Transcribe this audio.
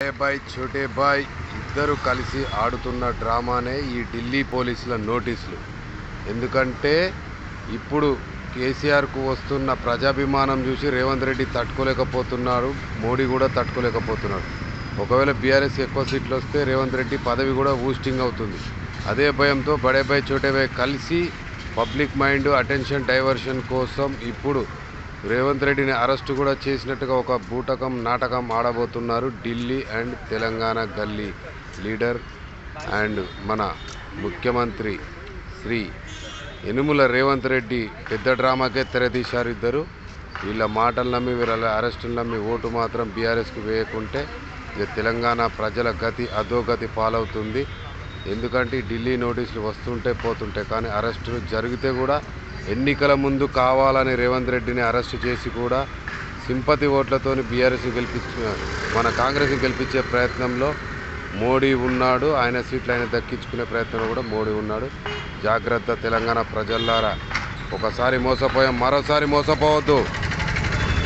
బడే బాయ్ ఛోటే బాయ్ ఇద్దరు కలిసి ఆడుతున్న డ్రామానే ఈ ఢిల్లీ పోలీసుల నోటీసులు. ఎందుకంటే ఇప్పుడు కేసీఆర్కు వస్తున్న ప్రజాభిమానం చూసి రేవంత్ రెడ్డి తట్టుకోలేకపోతున్నాడు మోడీ కూడా తట్టుకోలేకపోతున్నాడు ఒకవేళ బీఆర్ఎస్ ఎక్కువ సీట్లు వస్తే రేవంత్ రెడ్డి పదవి కూడా ఊస్టింగ్ అవుతుంది. అదే భయంతో బడే బాయ్ ఛోటే బాయ్ కలిసి పబ్లిక్ మైండ్ అటెన్షన్ డైవర్షన్ కోసం ఇప్పుడు రేవంత్ రెడ్డిని అరెస్ట్ కూడా చేసినట్టుగా ఒక బూటకం నాటకం ఆడబోతున్నారు ఢిల్లీ అండ్ తెలంగాణ గల్లీ లీడర్ అండ్ మన ముఖ్యమంత్రి శ్రీ యనుముల రేవంత్ రెడ్డి పెద్ద డ్రామాకే తెరదీశారు ఇద్దరు. వీళ్ళ మాటలు నమ్మి వీళ్ళ అరెస్టులు నమ్మి ఓటు మాత్రం బీఆర్ఎస్కు వేయకుంటే ఇక తెలంగాణ ప్రజల గతి అధోగతి పాలవుతుంది. ఎందుకంటే ఢిల్లీ నోటీసులు వస్తుంటే పోతుంటే కానీ అరెస్టులు జరిగితే కూడా ఎన్నికల ముందు కావాలని రేవంత్ రెడ్డిని అరెస్ట్ చేసి కూడా సింపతి ఓట్లతోని బీఆర్ఎస్ని గెలిపించ మన కాంగ్రెస్ని గెలిపించే ప్రయత్నంలో మోడీ ఉన్నాడు. ఆయన సీట్లు ఆయన దక్కించుకునే ప్రయత్నంలో కూడా మోడీ ఉన్నాడు. జాగ్రత్త తెలంగాణ ప్రజల్లారా. ఒకసారి మోసపోయాం మరోసారి మోసపోవద్దు.